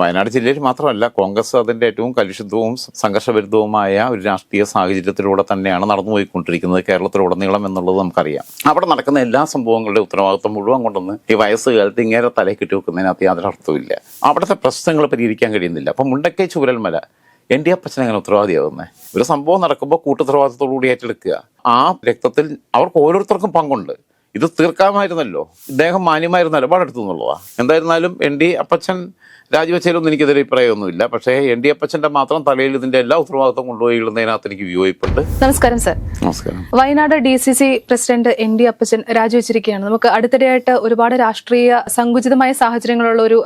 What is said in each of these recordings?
വയനാട് ജില്ലയിൽ മാത്രമല്ല കോൺഗ്രസ് അതിന്റെ ഏറ്റവും കലുഷിതവും സംഘർഷവിരുദ്ധവുമായ ഒരു രാഷ്ട്രീയ സാഹചര്യത്തിലൂടെ തന്നെയാണ് നടന്നുപോയിക്കൊണ്ടിരിക്കുന്നത് കേരളത്തിലുടനീളം എന്നുള്ളത് നമുക്കറിയാം. അവിടെ നടക്കുന്ന എല്ലാ സംഭവങ്ങളുടെ ഉത്തരവാദിത്വം മുഴുവൻ കൊണ്ടുവന്ന് ഈ വയസ്സ് കാലത്ത് ഇങ്ങേരെ തലയിൽ കെട്ടി വെക്കുന്നതിനകത്ത് യാതൊരു അർത്ഥവുമില്ല. അവിടുത്തെ പ്രശ്നങ്ങൾ പരിഹരിക്കാൻ കഴിയുന്നില്ല. അപ്പം മുണ്ടക്കൈ ചൂരൽമല എൻ ഡി അപ്പച്ചൻ എങ്ങനെ ഉത്തരവാദിയാവുന്നത് ഒരു സംഭവം നടക്കുമ്പോൾ കൂട്ടുത്തരവാദിത്തത്തോടുകൂടി ഏറ്റെടുക്കുക. ആ രക്തത്തിൽ അവർക്ക് ഓരോരുത്തർക്കും പങ്കുണ്ട്. ഇത് തീർക്കാമായിരുന്നല്ലോ. ഇദ്ദേഹം മാന്യമായിരുന്ന പാടെടുത്തു എന്നുള്ളതാ. എന്തായിരുന്നാലും എൻ ഡി അപ്പച്ചൻ രാജിവെച്ചതിലൊന്നും എനിക്കെതിരെ അഭിപ്രായമൊന്നുമില്ല. പക്ഷേ എൻ ഡി അപ്പച്ചന്റെ മാത്രം തലയിൽ ഇതിന്റെ എല്ലാ ഉത്തരവാദിത്വം കൊണ്ടുപോയി ഇടുന്നതിനകത്ത് എനിക്ക് വിയോജിപ്പുണ്ട് നമസ്കാരം സർ. നമസ്കാരം. Wayanad D C C president N D Appachan രാജിവെച്ചിരിക്കുകയാണ്. നമുക്ക് അടുത്തിടെയായിട്ട് ഒരുപാട് രാഷ്ട്രീയ സങ്കുചിതമായ സാഹചര്യങ്ങളുള്ള ഒരു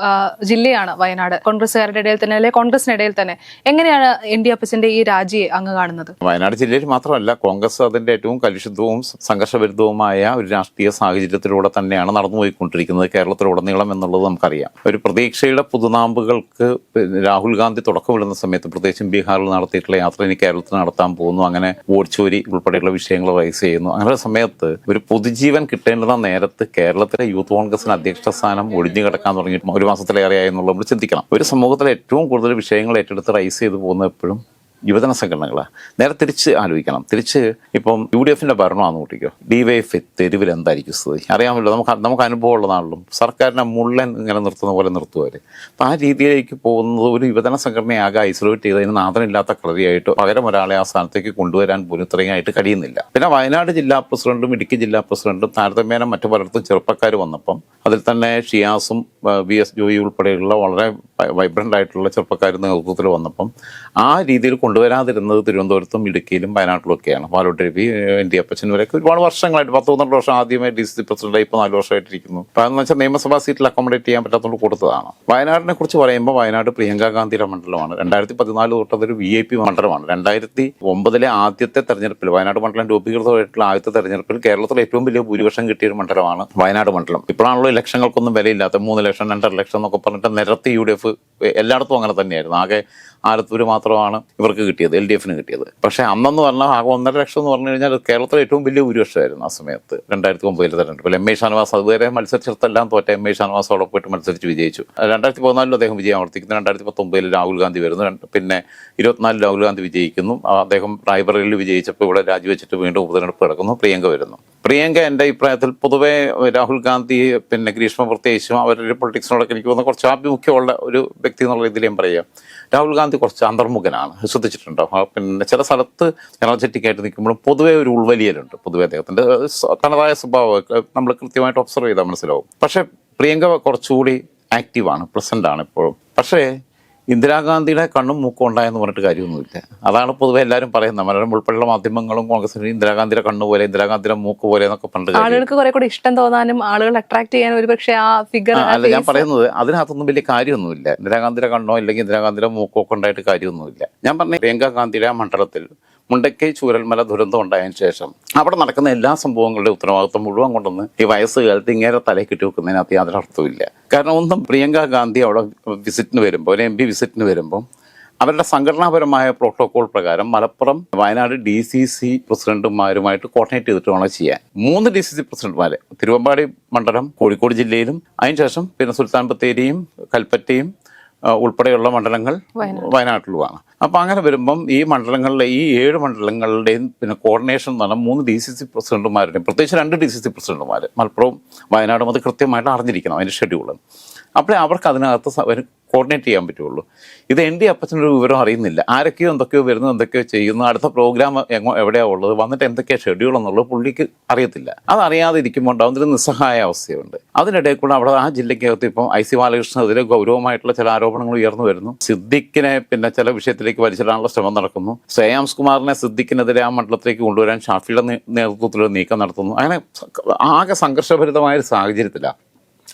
ജില്ലയാണ് വയനാട്. കോൺഗ്രസ്സുകാരുടെ ഇടയിൽ തന്നെ അല്ലെ കോൺഗ്രസിനിടയിൽ തന്നെ. എങ്ങനെയാണ് എൻ ഡി അപ്പച്ചന്റെ ഈ രാജിയെ അങ്ങ് കാണുന്നത്? വയനാട് ജില്ലയിൽ മാത്രമല്ല കോൺഗ്രസ് അതിന്റെ ഏറ്റവും കലുഷിതവും സംഘർഷവിരുദ്ധവുമായ ഒരു രാഷ്ട്രീയ സാഹചര്യത്തിലൂടെ തന്നെയാണ് നടന്നുപോയിക്കൊണ്ടിരിക്കുന്നത് കേരളത്തിലുടനീളം എന്നുള്ളത് നമുക്കറിയാം. ഒരു പ്രതീക്ഷയുടെ പുതുനാമ്പുകൾക്ക് രാഹുൽ ഗാന്ധി തുടക്കമിടുന്ന സമയത്ത് പ്രത്യേകിച്ചും ബീഹാറിൽ നടത്തിയിട്ടുള്ള യാത്ര ഇനി കേരളത്തിൽ നടത്താൻ പോകുന്നു. അങ്ങനെ വോട്ട് ചോരി ഉൾപ്പെടെയുള്ള വിഷയങ്ങൾ റൈസ് ചെയ്യുന്നു. അങ്ങനെ സമയത്ത് ഒരു പൊതുജീവൻ കിട്ടേണ്ടുന്ന നേരത്ത് കേരളത്തിലെ യൂത്ത് കോൺഗ്രസിന് അധ്യക്ഷ സ്ഥാനം ഒഴിഞ്ഞു കിടക്കാൻ തുടങ്ങി ഒരു മാസത്തിലേറെയായി എന്നുള്ളത് നമ്മൾ ചിന്തിക്കണം. ഒരു സമൂഹത്തിലെ ഏറ്റവും കൂടുതൽ വിഷയങ്ങൾ ഏറ്റെടുത്ത് റൈസ് ചെയ്തു പോകുന്ന എപ്പോഴും യുവജന സംഘടനകളാണ് നേരെ തിരിച്ച് ആലോചിക്കണം. തിരിച്ച് ഇപ്പം യു ഡി എഫിന്റെ ഭരണമാണെന്ന് കൂട്ടിക്കോ. ഡി വൈ എഫ് തെരുവിൽ എന്തായിരിക്കും സ്ഥിതി? അറിയാമല്ലോ നമുക്ക് നമുക്ക് അനുഭവം ഉള്ളതാണല്ലോ സർക്കാരിനെ മുള്ളൻ ഇങ്ങനെ നിർത്തുന്ന പോലെ നിർത്തുവാർ അപ്പം ആ രീതിയിലേക്ക് പോകുന്നത് ഒരു യുവജന സംഘടനയാകെ ഐസൊലേറ്റ് ചെയ്ത് അതിന് നാഥനില്ലാത്ത കളരിയായിട്ട് പകരം ഒരാളെ ആ സ്ഥാനത്തേക്ക് കൊണ്ടുവരാൻ പോലും ഇത്രയായിട്ട് കഴിയുന്നില്ല. പിന്നെ വയനാട് ജില്ലാ പ്രസിഡന്റും ഇടുക്കി ജില്ലാ പ്രസിഡന്റും താരതമ്യേന മറ്റു പലർത്തും ചെറുപ്പക്കാർ വന്നപ്പം അതിൽ തന്നെ ഷിയാസും വി എസ് ജോയി ഉൾപ്പെടെയുള്ള വളരെ വൈബ്രന്റ് ആയിട്ടുള്ള ചെറുപ്പക്കാർ നേതൃത്വത്തിൽ വന്നപ്പം ആ രീതിയിൽ കൊണ്ടുവരാതിരുന്നത് തിരുവനന്തപുരത്തും ഇടുക്കിയിലും വയനാട്ടിലും ഒക്കെയാണ്. പാലോട്ട് രവി എൻ ഡി അപ്പച്ചൻ വരെയൊക്കെ ഒരുപാട് വർഷങ്ങളായിട്ട് പത്ത് പന്ത്രണ്ട് വർഷം ആദ്യമായി ഡി സി സി പ്രസിഡന്റ് ഇപ്പോൾ നാല് വർഷമായിട്ടിരിക്കുന്നു. അപ്പം എന്ന് വെച്ചാൽ നിയമസഭാ സീറ്റിൽ അക്കോമഡേറ്റ് ചെയ്യാൻ പറ്റാത്തതുകൊണ്ട് കൊടുത്തതാണ്. വയനാടിനെ കുറിച്ച് പറയുമ്പോൾ വയനാട് പ്രിയങ്ക ഗാന്ധിയുടെ മണ്ഡലമാണ്. രണ്ടായിരത്തി പതിനാല് തൊട്ടതൊരു വി ഐ പി മണ്ഡലമാണ്. രണ്ടായിരത്തി ഒമ്പതിലെ ആദ്യത്തെ തെരഞ്ഞെടുപ്പിൽ വയനാട് മണ്ഡലം രൂപീകൃതമായിട്ടുള്ള ആദ്യത്തെ തെരഞ്ഞെടുപ്പിൽ കേരളത്തിലെ ഏറ്റവും വലിയ ഭൂരിപക്ഷം കിട്ടിയ ഒരു മണ്ഡലമാണ് വയനാട് മണ്ഡലം. ഇപ്പോഴാണല്ലോ ഇലക്ഷനുകൾക്കൊന്നും വിലയില്ലാത്ത മൂന്ന് ലക്ഷം രണ്ടര ലക്ഷം എന്നൊക്കെ പറഞ്ഞിട്ട് നിരത്തി യു ഡി എഫ് എല്ലായിടത്തും അങ്ങനെ തന്നെയായിരുന്നു. ആകെ ആലത്തൂർ മാത്രമാണ് ഇവർക്ക് കിട്ടിയത് എൽ ഡി എഫിന് കിട്ടിയത്. പക്ഷേ അന്നെന്ന് പറഞ്ഞാൽ ആകെ ഒന്നര ലക്ഷം എന്ന് പറഞ്ഞു കഴിഞ്ഞാൽ കേരളത്തിലെ ഏറ്റവും വലിയ ഭൂരിപക്ഷമായിരുന്നു ആ സമയത്ത് രണ്ടായിരത്തി ഒമ്പതിലെ തെരഞ്ഞെടുപ്പിൽ എം എ ഷാനവാസ് അതുവരെ മത്സരിച്ചിടത്തെല്ലാം തോറ്റ എം എ ഷാനവാസ് പോയിട്ട് മത്സരിച്ച് വിജയിച്ചു. രണ്ടായിരത്തി പതിനാലിൽ അദ്ദേഹം വിജയം ആവർത്തിക്കുന്നു രണ്ടായിരത്തി പത്തൊമ്പതിൽ രാഹുൽ ഗാന്ധി വരുന്നു പിന്നെ ഇരുപത്തിനാലിൽ രാഹുൽ ഗാന്ധി വിജയിക്കുന്നു. അദ്ദേഹം റായ്ബറയിൽ വിജയിച്ചപ്പോൾ ഇവിടെ രാജിവെച്ചിട്ട് വീണ്ടും ഉപതെരഞ്ഞെടുപ്പ് കിടക്കുന്നു പ്രിയങ്ക വരുന്നു. പ്രിയങ്ക എന്റെ അഭിപ്രായത്തിൽ പൊതുവേ രാഹുൽ ഗാന്ധി പിന്നെ ഗ്രീഷ്മ പ്രത്യേകിച്ചും അവരുടെ പൊളിറ്റിക്സിനോടൊക്കെ എനിക്ക് തോന്നുന്ന കുറച്ച് ആഭിമുഖ്യമുള്ള ഒരു വ്യക്തി എന്നുള്ള രീതിയിലും പറയാം രാഹുൽ ഗാന്ധി കുറച്ച് അന്തർമുഖനാണ്. ശ്രദ്ധിച്ചിട്ടുണ്ടോ? പിന്നെ ചില സ്ഥലത്ത് എനർജറ്റിക് ആയിട്ട് നിൽക്കുമ്പോഴും പൊതുവേ ഒരു ഉൾവലിയലുണ്ട്. പൊതുവേ അദ്ദേഹത്തിന്റെ തനതായ സ്വഭാവം നമ്മൾ കൃത്യമായിട്ട് ഒബ്സർവ് ചെയ്താൽ മനസ്സിലാവും. പക്ഷേ പ്രിയങ്ക കുറച്ചുകൂടി ആക്റ്റീവാണ് പ്രസന്റ് ആണ് ഇപ്പോഴും. പക്ഷേ ഇന്ദിരാഗാന്ധിയുടെ കണ്ണും മൂക്കും ഉണ്ടായെന്ന് പറഞ്ഞിട്ട് കാര്യമൊന്നുമില്ല. അതാണ് പൊതുവെ എല്ലാവരും പറയുന്നത്. മലയാളം ഉൾപ്പെടെയുള്ള മാധ്യമങ്ങളും കോൺഗ്രസിന് ഇന്ദിരാഗാന്ധിയുടെ കണ്ണ് പോലെ ഇന്ദിരാഗാന്ധിയുടെ മൂക്ക് പോലെ എന്നൊക്കെ പണ്ട് ആളുകൾക്ക് കുറെ കൂടി ഇഷ്ടം തോന്നാനും ആളുകൾ അട്രാക്ട് ചെയ്യാൻ ഒരു പക്ഷേ ആ ഫിഗർ അല്ല ഞാൻ പറയുന്നത് അതിനകത്തൊന്നും വലിയ കാര്യമൊന്നുമില്ല. ഇന്ദിരാഗാന്ധിയുടെ കണ്ണോ അല്ലെങ്കിൽ ഇന്ദിരാഗാന്ധിയുടെ മൂക്കോ ഒക്കെ ഉണ്ടായിട്ട് കാര്യമൊന്നുമില്ല. ഞാൻ പറഞ്ഞ പ്രിയങ്ക ഗാന്ധിയുടെ ആ മണ്ഡലത്തിൽ മുണ്ടക്കൈ ചൂരൽമല ദുരന്തം ഉണ്ടായതിനു ശേഷം അവിടെ നടക്കുന്ന എല്ലാ സംഭവങ്ങളുടെ ഉത്തരവാദിത്വം മുഴുവൻ കൊണ്ടുവന്ന് ഈ വയസ്സ് കാലത്ത് ഇങ്ങേരെ തലയിൽ കെട്ടി വെക്കുന്നതിനകത്ത് യാതൊരു അർത്ഥമില്ല കാരണം ഒന്നും പ്രിയങ്ക ഗാന്ധി അവിടെ വിസിറ്റിന് വരുമ്പോൾ ഒരു എം പി വിസിറ്റിന് വരുമ്പോൾ അവരുടെ സംഘടനാപരമായ പ്രോട്ടോകോൾ പ്രകാരം Malappuram Wayanad D C C പ്രസിഡന്റുമാരുമായിട്ട് coordinate ചെയ്തിട്ട് വേണം ചെയ്യാൻ. മൂന്ന് ഡി സി സി പ്രസിഡന്റുമാര് തിരുവമ്പാടി മണ്ഡലം കോഴിക്കോട് ജില്ലയിലും അതിനുശേഷം പിന്നെ സുൽത്താൻ ബത്തേരിയും കൽപ്പറ്റയും ഉൾപ്പെടെയുള്ള മണ്ഡലങ്ങൾ വയനാട്ടിലുമാണ്. അപ്പോൾ അങ്ങനെ വരുമ്പം ഈ മണ്ഡലങ്ങളിലെ ഈ ഏഴ് മണ്ഡലങ്ങളുടെയും പിന്നെ കോർഡിനേഷൻ എന്ന് പറഞ്ഞാൽ മൂന്ന് ഡി സി സി പ്രസിഡന്റുമാരുടെയും പ്രത്യേകിച്ച് രണ്ട് ഡി സി സി പ്രസിഡന്റുമാർ മലപ്പുറവും വയനാടും അത് കൃത്യമായിട്ട് അറിഞ്ഞിരിക്കണം അതിന്റെ ഷെഡ്യൂൾ അപ്പോഴേ അവർക്ക് അതിനകത്ത് കോർഡിനേറ്റ് ചെയ്യാൻ പറ്റുള്ളൂ. ഇത് എന്റെ അപ്പച്ചനൊരു വിവരം അറിയുന്നില്ല. ആരൊക്കെയോ എന്തൊക്കെയോ വരുന്നു എന്തൊക്കെയോ ചെയ്യുന്നു അടുത്ത പ്രോഗ്രാം എങ്ങോ എവിടെയാണ് ഉള്ളത് വന്നിട്ട് എന്തൊക്കെയാണ് ഷെഡ്യൂൾ എന്നുള്ളത് പുള്ളിക്ക് അറിയത്തില്ല. അത് അറിയാതെ ഇരിക്കുമ്പോൾ ഉണ്ടാകുന്ന ഒരു നിസ്സഹായ അവസ്ഥയുണ്ട്. അതിനിടയിൽ കൂടെ അവിടെ ആ ജില്ലയ്ക്കകത്ത് ഇപ്പം ഐ സി ബാലകൃഷ്ണനെതിരെ ഗൗരവമായിട്ടുള്ള ചില ആരോപണങ്ങൾ ഉയർന്നു വരുന്നു. സിദ്ദിഖിനെ പിന്നെ ചില വിഷയത്തിലേക്ക് വലിച്ചിടാനുള്ള ശ്രമം നടക്കുന്നു. ശ്രേയാംസ് കുമാറിനെ സിദ്ദിഖിനെതിരെ ആ മണ്ഡലത്തിലേക്ക് കൊണ്ടുവരാൻ ഷാഫിയുടെ നേതൃത്വത്തിൽ നീക്കം നടത്തുന്നു. അങ്ങനെ ആകെ സംഘർഷഭരിതമായ ഒരു സാഹചര്യത്തിലാണ്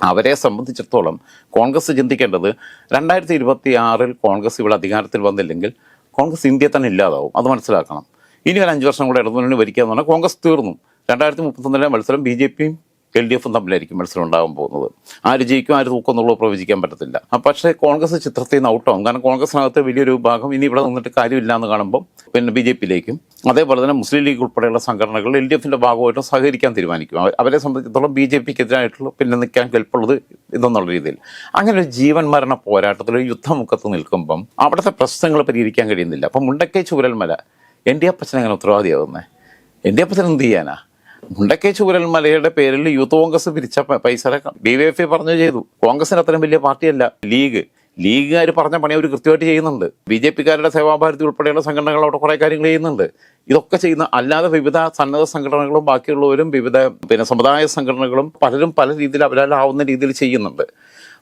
അവരെ സംബന്ധിച്ചിടത്തോളം കോൺഗ്രസ് ചിന്തിക്കേണ്ടത് രണ്ടായിരത്തി ഇരുപത്തി ആറിൽ കോൺഗ്രസ് ഇവിടെ അധികാരത്തിൽ വന്നില്ലെങ്കിൽ കോൺഗ്രസ് ഇന്ത്യയെ തന്നെ ഇല്ലാതാവും. അത് മനസ്സിലാക്കണം. ഇനി ഒരു അഞ്ച് വർഷം കൂടെ ഇടതുമുന്നണി ഭരിക്കുക എന്ന് പറഞ്ഞാൽ കോൺഗ്രസ് തീർന്നു. രണ്ടായിരത്തി മുപ്പത്തൊന്നിലെ മത്സരം ബി ജെ പിയും എൽ ഡി എഫും തമ്മിലായിരിക്കും മത്സരം ഉണ്ടാകാൻ പോകുന്നത്. ആര് ജയിക്കും ആര് തൂക്കും എന്നുള്ളത് പ്രവചിക്കാൻ പറ്റത്തില്ല. പക്ഷേ കോൺഗ്രസ് ചിത്രത്തിൽ നിന്ന് ഔട്ടാവും. കാരണം കോൺഗ്രസിനകത്ത് വലിയൊരു ഭാഗം ഇനി ഇവിടെ നിന്നിട്ട് കാര്യമില്ല എന്ന് കാണുമ്പോൾ പിന്നെ ബി ജെ പിയിലേക്കും. അതേപോലെ തന്നെ മുസ്ലിം ലീഗ് ഉൾപ്പെടെയുള്ള സംഘടനകൾ എൽ ഡി എഫിന്റെ ഭാഗമായിട്ട് സഹകരിക്കാൻ തീരുമാനിക്കും. അവരെ സംബന്ധിച്ചിടത്തോളം ബി ജെ പിക്ക് എതിരായിട്ടുള്ള പിന്നെ നിൽക്കാൻ കെൽപ്പുള്ളത് ഇതെന്നുള്ള രീതിയിൽ. അങ്ങനെ ഒരു ജീവൻ മരണ പോരാട്ടത്തിൽ ഒരു യുദ്ധമുഖത്ത് നിൽക്കുമ്പം അവിടുത്തെ പ്രശ്നങ്ങൾ പരിഹരിക്കാൻ കഴിയുന്നില്ല. അപ്പം മുണ്ടക്കൈ ചൂരൽമല എൻ ഡി അപ്പച്ചൻ അങ്ങനെ ഉത്തരവാദിയാവുന്നത് എൻ ഡി അപ്പച്ചൻ എന്ത് ചെയ്യാനാ? മുണ്ടക്കൈ ചൂരൽമലയുടെ പേരിൽ യൂത്ത് കോൺഗ്രസ് പിരിച്ച പൈസ ഡി വൈ എഫ് ഐ പറഞ്ഞു ചെയ്തു. കോൺഗ്രസിന് അത്രയും വലിയ പാർട്ടിയല്ല. ലീഗ്. ലീഗുകാർ പറഞ്ഞ പണി അവർ കൃത്യമായിട്ട് ചെയ്യുന്നുണ്ട്. ബി ജെ പിക്കാരുടെ സേവാഭാരതി ഉൾപ്പെടെയുള്ള സംഘടനകൾ അവിടെ കുറേ കാര്യങ്ങൾ ചെയ്യുന്നുണ്ട്. ഇതൊക്കെ ചെയ്യുന്ന അല്ലാതെ വിവിധ സന്നദ്ധ സംഘടനകളും ബാക്കിയുള്ളവരും വിവിധ പിന്നെ സമുദായ സംഘടനകളും പലരും പല രീതിയിൽ അവരാലാവുന്ന രീതിയിൽ ചെയ്യുന്നുണ്ട്.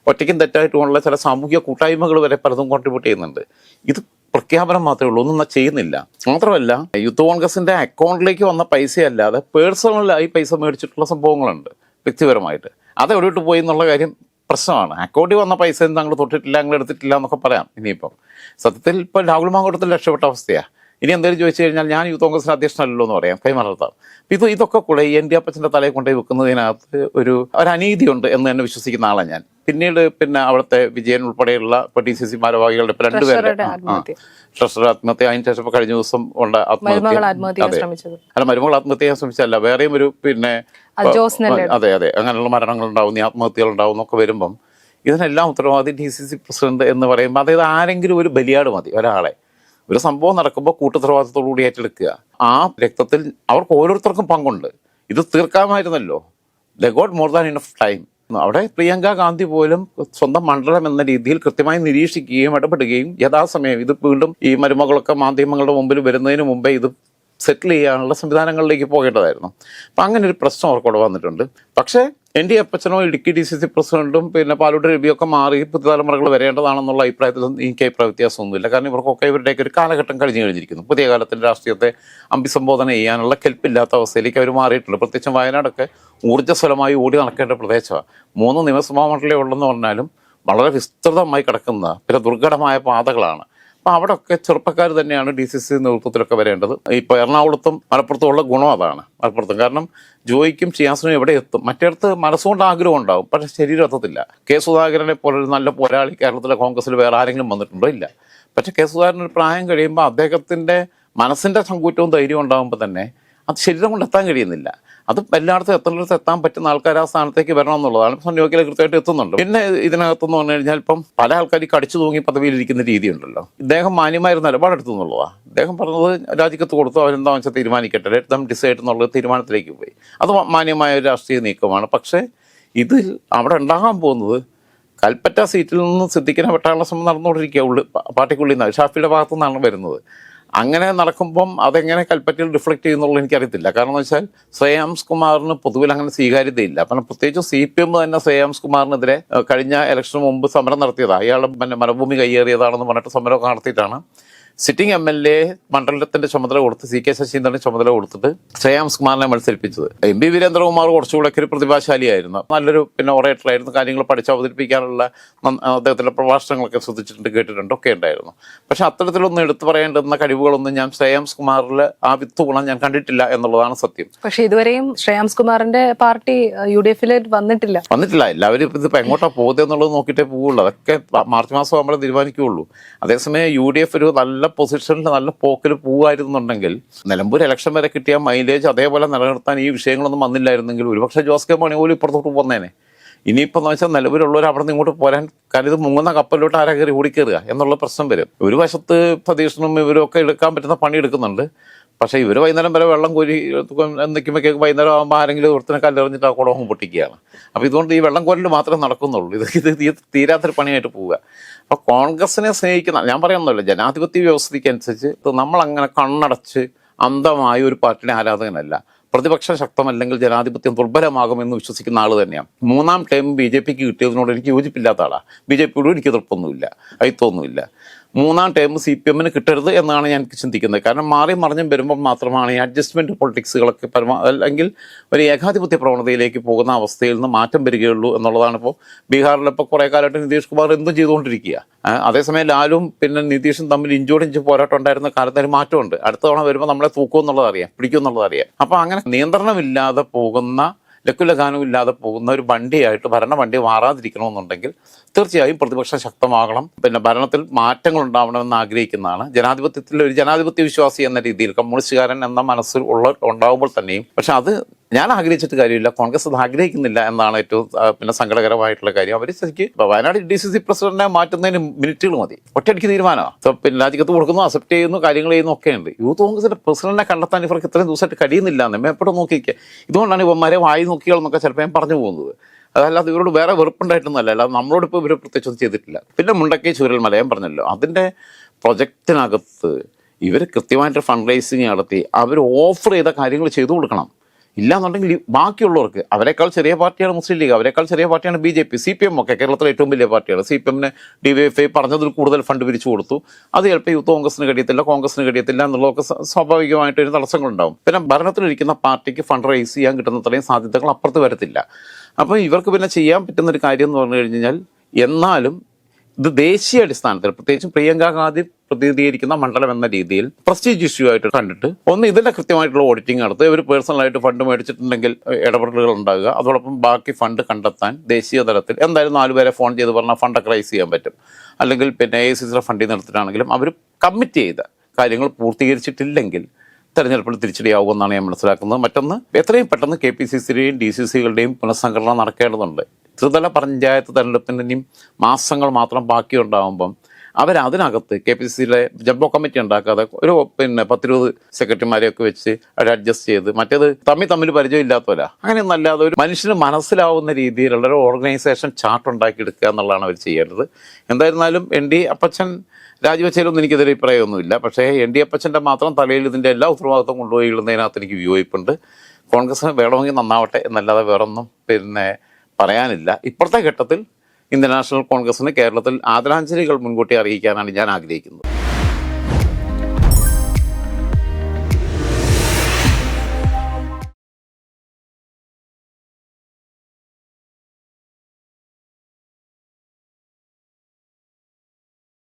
ഒറ്റയ്ക്കും തെറ്റായിട്ടുമുള്ള ചില സാമൂഹിക കൂട്ടായ്മകൾ വരെ പലതും കോൺട്രിബ്യൂട്ട് ചെയ്യുന്നുണ്ട്. ഇത് പ്രഖ്യാപനം മാത്രമേ ഉള്ളൂ ഒന്നും ചെയ്യുന്നില്ല. മാത്രമല്ല യൂത്ത് കോൺഗ്രസിന്റെ അക്കൗണ്ടിലേക്ക് വന്ന പൈസ അല്ലാതെ പേഴ്സണലായി പൈസ മേടിച്ചിട്ടുള്ള സംഭവങ്ങളുണ്ട് വ്യക്തിപരമായിട്ട്. അത് എവിടെയിട്ട് പോയി എന്നുള്ള കാര്യം പ്രശ്നമാണ്. അക്കൗണ്ടിൽ വന്ന പൈസ താങ്കൾ തൊട്ടിട്ടില്ല ഞങ്ങൾ എടുത്തിട്ടില്ല എന്നൊക്കെ പറയാം. ഇനിയിപ്പം സത്യത്തിൽ ഇപ്പം രാഹുൽ മാങ്കോട്ടത്തിൽ രക്ഷപ്പെട്ട അവസ്ഥയാണ് ഇനി എന്തെങ്കിലും ചോദിച്ചു കഴിഞ്ഞാൽ ഞാൻ യൂത്ത് കോൺഗ്രസിന് അധ്യക്ഷനല്ലല്ലോ എന്ന് പറയാം. കൈമലർത്താം ഇത് ഇതൊക്കെ കൂടെ എൻ ഡി അപ്പച്ചന്റെ തലയിൽ കൊണ്ടുപോയി വെക്കുന്നതിനകത്ത് ഒരു ഒരു അനീതിയുണ്ട് എന്ന് തന്നെ വിശ്വസിക്കുന്ന ആളാണ് ഞാൻ. പിന്നീട് പിന്നെ അവിടുത്തെ വിജയൻ ഉൾപ്പെടെയുള്ള ഇപ്പൊ ഡി സി സി ഭാരവാഹികളുടെ ഇപ്പൊ രണ്ടുപേരുടെ. ട്രഷറർ ആത്മഹത്യ. അതിന് ശേഷം കഴിഞ്ഞ ദിവസം ഉണ്ട് ആത്മഹത്യ. അല്ല മരുമകൾ ആത്മഹത്യ ചെയ്യാൻ ശ്രമിച്ചല്ല വേറെയും ഒരു പിന്നെ? അതെ അതെ അങ്ങനെയുള്ള മരണങ്ങൾ ഉണ്ടാവും ആത്മഹത്യകൾ ഉണ്ടാവും എന്നൊക്കെ വരുമ്പം ഇതിനെല്ലാം ഉത്തരവാദി ഡി സി സി പ്രസിഡന്റ് എന്ന് പറയുമ്പോൾ അതായത് ആരെങ്കിലും ഒരു ബലിയാട് മതി ഒരാളെ. ഒരു സംഭവം നടക്കുമ്പോൾ കൂട്ടുത്തരവാദിത്തോടു കൂടി ഏറ്റെടുക്കുക. ആ രക്തത്തിൽ അവർക്ക് ഓരോരുത്തർക്കും പങ്കുണ്ട്. ഇത് തീർക്കാമായിരുന്നല്ലോ. They got more than enough time അവിടെ പ്രിയങ്ക ഗാന്ധി പോലും സ്വന്തം മണ്ഡലം എന്ന രീതിയിൽ കൃത്യമായി നിരീക്ഷിക്കുകയും ഇടപെടുകയും യഥാസമയം ഇത് വീണ്ടും ഈ മരുമകളൊക്കെ മാധ്യമങ്ങളുടെ മുമ്പിൽ വരുന്നതിന് മുമ്പേ ഇത് സെറ്റിൽ ചെയ്യാനുള്ള സംവിധാനങ്ങളിലേക്ക് പോകേണ്ടതായിരുന്നു. അപ്പം അങ്ങനെ ഒരു പ്രശ്നം അവർക്കവിടെ വന്നിട്ടുണ്ട്. പക്ഷേ എൻ ഡി അപ്പച്ചനോ ഇടുക്കി ഡി സി സി പ്രസിഡന്റും പിന്നെ പാലൂട്ട് രവിയൊക്കെ മാറി പുതിയ തലമുറകൾ വരേണ്ടതാണെന്നുള്ള അഭിപ്രായത്തിൽ എനിക്ക് അഭിപ്രായ വ്യത്യാസമൊന്നുമില്ല. കാരണം ഇവർക്കൊക്കെ ഇവരുടെയൊക്കെ ഒരു കാലഘട്ടം കഴിഞ്ഞു കഴിഞ്ഞിരിക്കുന്നു. പുതിയ കാലത്തിൽ രാഷ്ട്രീയത്തെ അഭിസംബോധന ചെയ്യാനുള്ള കെൽപ്പില്ലാത്ത അവസ്ഥയിലേക്ക് അവർ മാറിയിട്ടുണ്ട്. പ്രത്യേകിച്ചും വയനാടൊക്കെ ഊർജസ്വലമായി ഓടി നടക്കേണ്ട പ്രദേശമാണ്. മൂന്ന് നിയമസഭാ മണ്ഡലം ഉള്ളെന്ന് പറഞ്ഞാലും വളരെ വിസ്തൃതമായി കിടക്കുന്ന പിന്നെ ദുർഘടമായ പാതകളാണ്. അപ്പം അവിടെയൊക്കെ ചെറുപ്പക്കാർ തന്നെയാണ് ഡി സി സി നേതൃത്വത്തിലൊക്കെ വരേണ്ടത്. ഇപ്പോൾ എറണാകുളത്തും മലപ്പുറത്തും ഉള്ള ഗുണം അതാണ് മലപ്പുറത്തും. കാരണം ജോയിക്കും ഷിയാസിനും എവിടെ എത്തും? മറ്റേടത്ത് മനസ്സുകൊണ്ട് ആഗ്രഹം ഉണ്ടാവും പക്ഷേ ശരീരം എത്തത്തില്ല. കെ സുധാകരനെ പോലെ ഒരു നല്ല പോരാളി കേരളത്തിലെ കോൺഗ്രസിൽ വേറെ ആരെങ്കിലും വന്നിട്ടുണ്ടോ? ഇല്ല. പക്ഷേ കെ സുധാകരൻ ഒരു പ്രായം കഴിയുമ്പോൾ അദ്ദേഹത്തിന്റെ മനസ്സിന്റെ സങ്കൂറ്റവും ധൈര്യവും ഉണ്ടാകുമ്പോൾ തന്നെ അത് ശരീരം കൊണ്ട് എത്താൻ കഴിയുന്നില്ല. അത് എല്ലായിടത്തും എത്തുന്നിടത്ത് എത്താൻ പറ്റുന്ന ആൾക്കാർ ആ സ്ഥാനത്തേക്ക് വരണം എന്നുള്ളതാണ്. ഇപ്പം സന്യോഗയിൽ കൃത്യമായിട്ട് എത്തുന്നുണ്ട്. പിന്നെ ഇതിനകത്തെന്ന് പറഞ്ഞു കഴിഞ്ഞാൽ ഇപ്പം പല ആൾക്കാർ കടിച്ചു തൂങ്ങി പദവിയിലിരിക്കുന്ന രീതിയുണ്ടല്ലോ. ഇദ്ദേഹം മാന്യമായ നിലപാടെടുത്തു എന്നുള്ളതാണ് ഇദ്ദേഹം പറഞ്ഞത് രാജിക്കത്ത് കൊടുത്തു അവരെന്താ വെച്ചാൽ തീരുമാനിക്കട്ടെ. ലെറ്റ് ദം ഡിസൈഡ് എന്നുള്ള തീരുമാനത്തിലേക്ക് പോയി. അത് മാന്യമായ ഒരു രാഷ്ട്രീയ നീക്കമാണ്. പക്ഷേ ഇതിൽ അവിടെ ഉണ്ടാകാൻ പോകുന്നത് കൽപ്പറ്റ സീറ്റിൽ നിന്ന് സിദ്ദിഖിനെ വെട്ടാനുള്ള ശ്രമം നടന്നുകൊണ്ടിരിക്കുക ഉള്ളു. പാർട്ടിക്കുള്ളിൽ നിന്ന്. ഷാഫിയുടെ ഭാഗത്തു നിന്നാണ് വരുന്നത്. അങ്ങനെ നടക്കുമ്പം അതെങ്ങനെ കൽപ്പറ്റയിൽ റിഫ്ലക്ട് ചെയ്യുന്നുള്ളത് എനിക്കറിയത്തില്ല. കാരണം എന്ന് വെച്ചാൽ ശ്രേയാംസ് കുമാറിന് പൊതുവിൽ അങ്ങനെ സ്വീകാര്യതയില്ല. കാരണം പ്രത്യേകിച്ച് സി പി എം തന്നെ ശ്രേയാംസ് കുമാറിനെതിരെ കഴിഞ്ഞ ഇലക്ഷന് മുമ്പ് സമരം നടത്തിയതാണ് അയാൾ പിന്നെ മരഭൂമി കയ്യേറിയതാണെന്ന് പറഞ്ഞിട്ട് സമരമൊക്കെ നടത്തിയിട്ടാണ്. സിറ്റിംഗ് എം എൽ എ മണ്ഡലത്തിന്റെ ചുമതല കൊടുത്ത് സി കെ ശശീന്ദ്രന് ചുമതല കൊടുത്തിട്ട് ശ്രേയാംസ് കുമാറിനെ മത്സരിപ്പിച്ചത്. എം പി വീരേന്ദ്രകുമാർ കുറച്ചുകൂടെ ഒക്കെ ഒരു പ്രതിഭാശാലിയായിരുന്നു. നല്ലൊരു പിന്നെ ഓറേറ്ററായിരുന്നു കാര്യങ്ങൾ പഠിച്ച് അവതരിപ്പിക്കാനുള്ള അദ്ദേഹത്തിന്റെ പ്രഭാഷണങ്ങളൊക്കെ ശ്രദ്ധിച്ചിട്ടുണ്ട് കേട്ടിട്ടുണ്ട് ഒക്കെ ഉണ്ടായിരുന്നു. പക്ഷെ അത്തരത്തിലൊന്നും എടുത്തു പറയേണ്ടുന്ന കഴിവുകളൊന്നും ഞാൻ ശ്രേയാംസ് കുമാറിൽ ആ വിത്ത് ഗുണം ഞാൻ കണ്ടിട്ടില്ല എന്നുള്ളതാണ് സത്യം. പക്ഷെ ഇതുവരെയും ശ്രേയാംസ് കുമാറിന്റെ പാർട്ടി യു ഡി എഫിൽ വന്നിട്ടില്ല. വന്നിട്ടില്ല. എല്ലാവരും ഇപ്പം ഇതിപ്പോൾ എങ്ങോട്ടാ പോകുന്നത് എന്നുള്ളത് നോക്കിയിട്ടേ പോവുള്ളൂ. അതൊക്കെ മാർച്ച് മാസം ആകുമ്പോഴേ തീരുമാനിക്കുകയുള്ളൂ. അതേസമയം യു ഡി എഫ് ഒരു നല്ല പൊസിഷനിൽ നല്ല പോക്കിൽ പോവായിരുന്നുണ്ടെങ്കിൽ നിലമ്പൂർ ഇലക്ഷൻ വരെ കിട്ടിയ മൈലേജ് അതേപോലെ നിലനിർത്താൻ ഈ വിഷയങ്ങളൊന്നും വന്നില്ലായിരുന്നെങ്കിൽ ഒരുപക്ഷെ ജോസ് കെ മണി പോലും ഇപ്പുറത്തോട്ട് പോകുന്നേനെ ഇനിയിപ്പോൾ എന്ന് വെച്ചാൽ നിലവിലുള്ളവർ അവിടെ നിന്ന് ഇങ്ങോട്ട് പോരാൻ കാരണം ഇത് മുങ്ങുന്ന കപ്പലിലോട്ട് ആരാ കയറി ഓടിക്കയറുക എന്നുള്ള പ്രശ്നം വരും. ഒരു വശത്ത് പ്രതീക്ഷണം ഇവരും ഒക്കെ എടുക്കാൻ പറ്റുന്ന പണി എടുക്കുന്നുണ്ട്. പക്ഷേ ഇവർ വൈകുന്നേരം വരെ വെള്ളം കോരി നിൽക്കുമ്പോഴേക്ക് വൈകുന്നേരം ആകുമ്പോൾ ആരെങ്കിലും ഒരുത്തിനെ കല്ലെറിഞ്ഞിട്ട് ആ കുടവും പൊട്ടിക്കുകയാണ്. അപ്പോൾ ഇതുകൊണ്ട് ഈ വെള്ളം കോരൽ മാത്രമേ നടക്കുന്നുള്ളൂ. ഇത് ഇത് തീരാത്തൊരു പണിയായിട്ട് പോവുക. അപ്പോൾ കോൺഗ്രസിനെ സ്നേഹിക്കുന്ന ഞാൻ പറയുന്നില്ല ജനാധിപത്യ വ്യവസ്ഥയ്ക്ക് അനുസരിച്ച് ഇത് നമ്മളങ്ങനെ കണ്ണടച്ച് അന്ധമായ ഒരു പാർട്ടിയുടെ ആരാധകനല്ല. പ്രതിപക്ഷം ശക്തമല്ലെങ്കിൽ ജനാധിപത്യം ദുർബലമാകുമെന്ന് വിശ്വസിക്കുന്ന ആൾ തന്നെയാണ്. മൂന്നാം ടൈം ബി ജെ പിക്ക് കിട്ടിയതിനോട് എനിക്ക് യോജിപ്പില്ലാത്ത ആളാണ് ബി ജെ പിയോട് എനിക്ക് എതിർപ്പൊന്നുമില്ല അയിത്തൊന്നുമില്ല. മൂന്നാം ടേം സി പി എമ്മിന് കിട്ടരുത് എന്നാണ് ഞാൻ ചിന്തിക്കുന്നത്. കാരണം മാറി മറിഞ്ഞും വരുമ്പോൾ മാത്രമാണ് ഈ അഡ്ജസ്റ്റ്മെന്റ് പൊളിറ്റിക്സുകളൊക്കെ പരമാ അല്ലെങ്കിൽ ഒരു ഏകാധിപത്യ പ്രവണതയിലേക്ക് പോകുന്ന അവസ്ഥയിൽ നിന്ന് മാറ്റം വരികയുള്ളൂ എന്നുള്ളതാണ് ഇപ്പോൾ ബീഹാറിലിപ്പോൾ കുറേ കാലമായിട്ട് നിതീഷ് കുമാർ എന്തും ചെയ്തുകൊണ്ടിരിക്കുക. അതേസമയം ലാലും പിന്നെ നിതീഷും തമ്മിൽ ഇഞ്ചോട് ഇഞ്ച് പോരാട്ടം ഉണ്ടായിരുന്ന കാലത്ത് ഒരു മാറ്റമുണ്ട്. അടുത്ത തവണ വരുമ്പോൾ നമ്മളെ തൂക്കും എന്നുള്ളത് അറിയാം പിടിക്കും എന്നുള്ളത് അറിയാം. അപ്പോൾ അങ്ങനെ നിയന്ത്രണമില്ലാതെ പോകുന്ന ലക്കുലഗാനവും ഇല്ലാതെ പോകുന്ന ഒരു വണ്ടിയായിട്ട് ഭരണ വണ്ടി മാറാതിരിക്കണമെന്നുണ്ടെങ്കിൽ തീർച്ചയായും പ്രതിപക്ഷം ശക്തമാകണം. പിന്നെ ഭരണത്തിൽ മാറ്റങ്ങൾ ഉണ്ടാവണമെന്ന് ആഗ്രഹിക്കുന്നതാണ്. ജനാധിപത്യത്തിൽ ഒരു ജനാധിപത്യ വിശ്വാസി എന്ന രീതിയിൽ കമ്മ്യൂണിസ്റ്റുകാരൻ എന്ന മനസ്സിൽ ഉള്ള ഉണ്ടാവുമ്പോൾ തന്നെയും പക്ഷെ അത് ഞാൻ ആഗ്രഹിച്ചിട്ട് കാര്യമില്ല. കോൺഗ്രസ് അത് ആഗ്രഹിക്കുന്നില്ല എന്നാണ് ഏറ്റവും പിന്നെ സങ്കടകരമായിട്ടുള്ള കാര്യം. അവർ ശരിക്ക് വയനാട് ഡി സി സി പ്രസിഡന്റിനെ മാറ്റുന്നതിന് മിനിറ്റുകൾ മതി. ഒറ്റയടിക്ക് തീരുമാനമാണ് പിന്നെ രാജിക്കത്ത് കൊടുക്കുന്നു അക്സെപ്റ്റ് ചെയ്യുന്നു കാര്യങ്ങൾ ചെയ്യുന്നു ഒക്കെ ഉണ്ട്. യൂത്ത് കോൺഗ്രസിന്റെ പ്രസിഡന്റിനെ കണ്ടെത്താൻ ഇവർക്ക് ഇത്രയും ദിവസമായിട്ട് കഴിയുന്നില്ല എന്ന്. മേപ്പോട്ട് നോക്കിയിരിക്കുക ഇതുകൊണ്ടാണ് ഇവന്മാരെ വായി നോക്കികൾ എന്നൊക്കെ ചിലപ്പോൾ ഞാൻ പറഞ്ഞു പോകുന്നത്. അതല്ലാതെ ഇവരോട് വേറെ വെറുപ്പുണ്ടായിട്ടൊന്നുമല്ല. അല്ലാതെ നമ്മളോട് ഇപ്പോൾ ഇവർ പ്രത്യേകിച്ച് ഒന്നും ചെയ്തിട്ടില്ല. പിന്നെ മുണ്ടക്കി ചൂരൽ മലയം പറഞ്ഞല്ലോ. അതിന്റെ പ്രൊജക്റ്റിനകത്ത് ഇവർ കൃത്യമായിട്ട് ഫണ്ട് റൈസിങ് നടത്തി അവർ ഓഫർ ചെയ്ത കാര്യങ്ങൾ ചെയ്തു കൊടുക്കണം. ഇല്ലാന്നുണ്ടെങ്കിൽ ബാക്കിയുള്ളവർക്ക് അവരെക്കാൾ ചെറിയ പാർട്ടിയാണ് മുസ്ലിം ലീഗ് അവരെക്കാൾ ചെറിയ പാർട്ടിയാണ് B J P C P M ഒക്കെ കേരളത്തിലെ ഏറ്റവും വലിയ പാർട്ടിയാണ്. സി പി എമ്മിന് ഡി വൈ എഫ് ഐ പറഞ്ഞതിൽ കൂടുതൽ ഫണ്ട് പിരിച്ചു കൊടുത്തു. അത് ചിലപ്പോൾ യൂത്ത് കോൺഗ്രസിന് കഴിയത്തില്ല കോൺഗ്രസിന് കഴിയത്തില്ല എന്നുള്ളതൊക്കെ സ്വാ- സ്വാഭാവികമായിട്ട് ഒരു തടസ്സങ്ങളുണ്ടാവും. പിന്നെ ഭരണത്തിലിരിക്കുന്ന പാർട്ടിക്ക് ഫണ്ട് റൈസ് ചെയ്യാൻ കിട്ടുന്നത്രയും സാധ്യതകൾ അപ്പുറത്ത് വരത്തില്ല. അപ്പോൾ ഇവർക്ക് പിന്നെ ചെയ്യാൻ പറ്റുന്ന ഒരു കാര്യം എന്ന് പറഞ്ഞു കഴിഞ്ഞാൽ എന്നാലും ഇത് ദേശീയ അടിസ്ഥാനത്തിൽ പ്രത്യേകിച്ചും പ്രിയങ്ക ഗാന്ധി പ്രതിനിധീകരിക്കുന്ന മണ്ഡലം എന്ന രീതിയിൽ പ്രസ്റ്റീജ് ഇഷ്യൂ ആയിട്ട് കണ്ടിട്ട് ഒന്ന് ഇതിന്റെ കൃത്യമായിട്ടുള്ള ഓഡിറ്റിംഗ് നടത്തുക. ഇവർ പേഴ്സണലായിട്ട് ഫണ്ട് മേടിച്ചിട്ടുണ്ടെങ്കിൽ ഇടപെടലുകൾ ഉണ്ടാകുക. അതോടൊപ്പം ബാക്കി ഫണ്ട് കണ്ടെത്താൻ ദേശീയ തലത്തിൽ എന്തായാലും നാലുപേരെ ഫോൺ ചെയ്ത് പറഞ്ഞാൽ ഫണ്ടൊക്കെ റൈസ് ചെയ്യാൻ പറ്റും. അല്ലെങ്കിൽ പിന്നെ എ സി സിയുടെ ഫണ്ടിൽ നിർത്തിയിട്ടാണെങ്കിലും അവർ കമ്മിറ്റ് ചെയ്ത കാര്യങ്ങൾ പൂർത്തീകരിച്ചിട്ടില്ലെങ്കിൽ തെരഞ്ഞെടുപ്പിൽ തിരിച്ചടിയാവുമെന്നാണ് ഞാൻ മനസ്സിലാക്കുന്നത്. മറ്റൊന്ന് എത്രയും പെട്ടെന്ന് കെ പി സി സിയുടെയും ഡി സി സികളുടെയും പുനഃസംഘടന നടക്കേണ്ടതുണ്ട്. ത്രിതല പഞ്ചായത്ത് തെരഞ്ഞെടുപ്പിന് ഇനിയും മാസങ്ങൾ മാത്രം ബാക്കിയുണ്ടാകുമ്പം അവരതിനകത്ത് കെ പി സി സിയിലെ ജംബോ കമ്മിറ്റി ഉണ്ടാക്കാതെ ഒരു പിന്നെ പത്തിരുപത് സെക്രട്ടറിമാരെയൊക്കെ വെച്ച് അവർ അഡ്ജസ്റ്റ് ചെയ്ത് മറ്റേത് തമ്മിൽ തമ്മിൽ പരിചയമില്ലാത്തവരാ. അങ്ങനെയൊന്നും അല്ലാതെ ഒരു മനുഷ്യന് മനസ്സിലാവുന്ന രീതിയിലുള്ള ഒരു ഓർഗനൈസേഷൻ ചാർട്ട് ഉണ്ടാക്കിയെടുക്കുക എന്നുള്ളതാണ് അവർ ചെയ്യേണ്ടത്. എന്തായിരുന്നാലും എൻ ഡി അപ്പച്ചൻ രാജിവെച്ചതിലൊന്നും എനിക്കിതൊരു അഭിപ്രായമൊന്നുമില്ല. പക്ഷേ എൻ ഡി അപ്പച്ചന്റെ മാത്രം തലയിൽ ഇതിന്റെ എല്ലാ ഉത്തരവാദിത്വം കൊണ്ടുപോയി ഇടുന്നതിനകത്ത് എനിക്ക് വിയോജിപ്പുണ്ട് കോൺഗ്രസ്സിന് വേണമെങ്കിൽ നന്നാവട്ടെ എന്നല്ലാതെ വേറൊന്നും പിന്നെ പറയാനില്ല. ഇപ്പോഴത്തെ ഘട്ടത്തിൽ ഇന്ത്യൻ നാഷണൽ കോൺഗ്രസിന് കേരളത്തിൽ ആദരാഞ്ജലികൾ മുൻകൂട്ടി അറിയിക്കാനാണ് ഞാൻ ആഗ്രഹിക്കുന്നത്.